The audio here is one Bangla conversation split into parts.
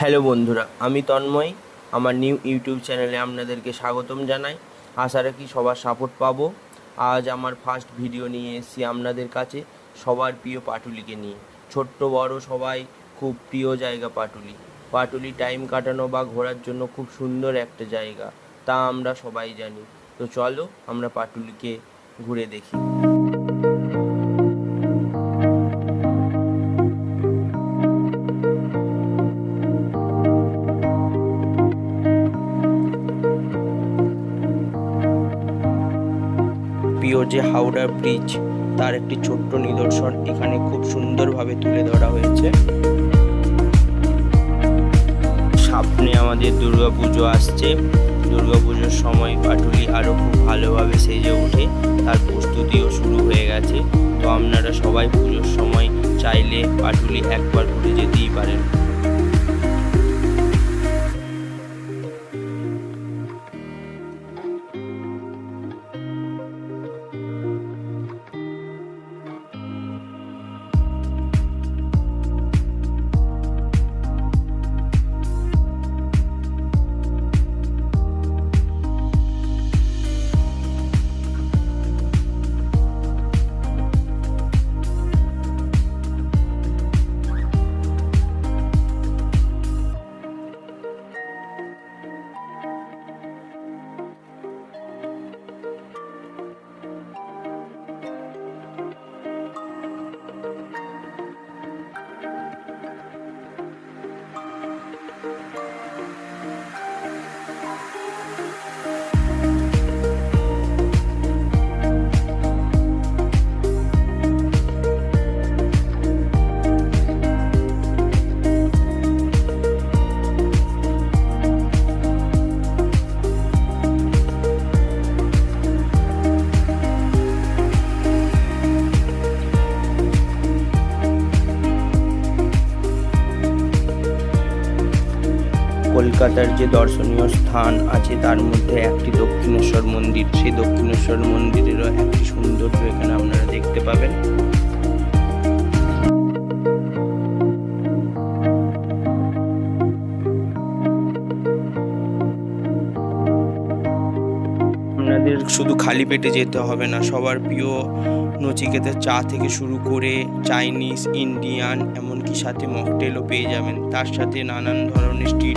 হ্যালো বন্ধুরা, আমি তন্ময়। আমার নিউ ইউটিউব চ্যানেলে আপনাদেরকে স্বাগতম জানাই। আশা রাখি সবার সাপোর্ট পাবো। আজ আমার ফার্স্ট ভিডিও নিয়ে এসেছি আপনাদের কাছে সবার প্রিয় পাটুলিকে নিয়ে। ছোট্ট, বড় সবাই, খুব প্রিয় জায়গা পাটুলি। পাটুলি টাইম কাটানো বা ঘোরার জন্য খুব সুন্দর একটা জায়গা, তা আমরা সবাই জানি। তো চলো আমরা পাটুলিকে ঘুরে দেখি। প্রিয় যে হাওড়া ব্রিজ, তার একটি ছোট্ট নিদর্শন এখানে খুব সুন্দরভাবে তুলে ধরা হয়েছে। সামনে আমাদের দুর্গাপুজো আসছে। দুর্গাপুজোর সময় পাটুলি আরও খুব ভালোভাবে সেজে ওঠে। তার প্রস্তুতিও শুরু হয়ে গেছে। তো আপনারা সবাই পুজোর সময় চাইলে পাটুলি একবার ঘুরে যেতেই পারেন। কলকাতার যে দর্শনীয় স্থান আছে, তার মধ্যে একটি দক্ষিণেশ্বর মন্দির। সেই দক্ষিণেশ্বর মন্দিরেরও একটি সৌন্দর্য এখানে আপনারা দেখতে পাবেন। আপনাদের শুধু খালি পেটে যেতে হবে না, সবার প্রিয় নচিকেতের চা থেকে শুরু করে চাইনিজ, ইন্ডিয়ান, এমনকি সাথে মকটেলও পেয়ে যাবেন। তার সাথে নানান ধরনের স্ট্রিট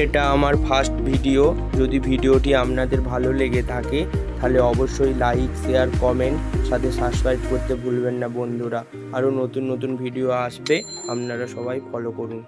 এটা আমার ফার্স্ট ভিডিও যদি ভিডিওটি আপনাদের ভালো লেগে থাকে, তাহলে অবশ্যই লাইক শেয়ার কমেন্ট সাথে সাবস্ক্রাইব করতে ভুলবেন না বন্ধুরা। আরও নতুন নতুন ভিডিও আসবে, আপনারা সবাই ফলো করুন।